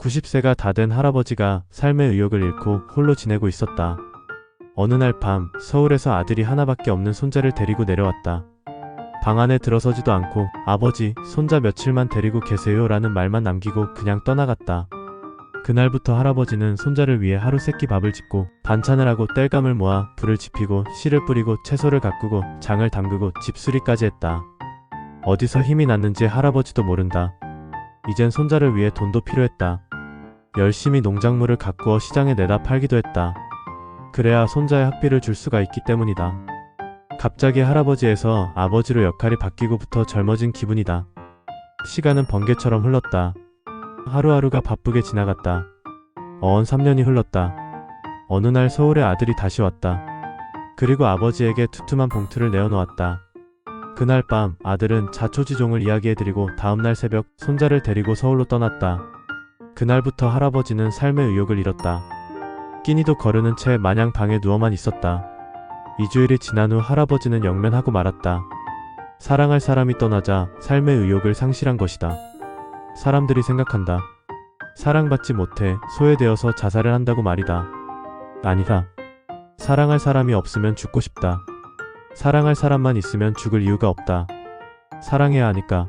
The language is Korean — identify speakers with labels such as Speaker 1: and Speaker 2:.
Speaker 1: 90세가 다 된 할아버지가 삶의 의욕을 잃고 홀로 지내고 있었다. 어느 날 밤 서울에서 아들이 하나밖에 없는 손자를 데리고 내려왔다. 방 안에 들어서지도 않고 아버지, 손자 며칠만 데리고 계세요 라는 말만 남기고 그냥 떠나갔다. 그날부터 할아버지는 손자를 위해 하루 세끼 밥을 짓고 반찬을 하고 땔감을 모아 불을 지피고 씨를 뿌리고 채소를 가꾸고 장을 담그고 집수리까지 했다. 어디서 힘이 났는지 할아버지도 모른다. 이젠 손자를 위해 돈도 필요했다. 열심히 농작물을 가꾸어 시장에 내다 팔기도 했다. 그래야 손자의 학비를 줄 수가 있기 때문이다. 갑자기 할아버지에서 아버지로 역할이 바뀌고부터 젊어진 기분이다. 시간은 번개처럼 흘렀다. 하루하루가 바쁘게 지나갔다. 어언 3년이 흘렀다. 어느 날 서울에 아들이 다시 왔다. 그리고 아버지에게 투툼한 봉투를 내어놓았다. 그날 밤 아들은 자초지종을 이야기해드리고 다음날 새벽 손자를 데리고 서울로 떠났다. 그날부터 할아버지는 삶의 의욕을 잃었다. 끼니도 거르는 채 마냥 방에 누워만 있었다. 2주일이 지난 후 할아버지는 영면하고 말았다. 사랑할 사람이 떠나자 삶의 의욕을 상실한 것이다. 사람들이 생각한다. 사랑받지 못해 소외되어서 자살을 한다고 말이다. 아니다. 사랑할 사람이 없으면 죽고 싶다. 사랑할 사람만 있으면 죽을 이유가 없다. 사랑해야 하니까.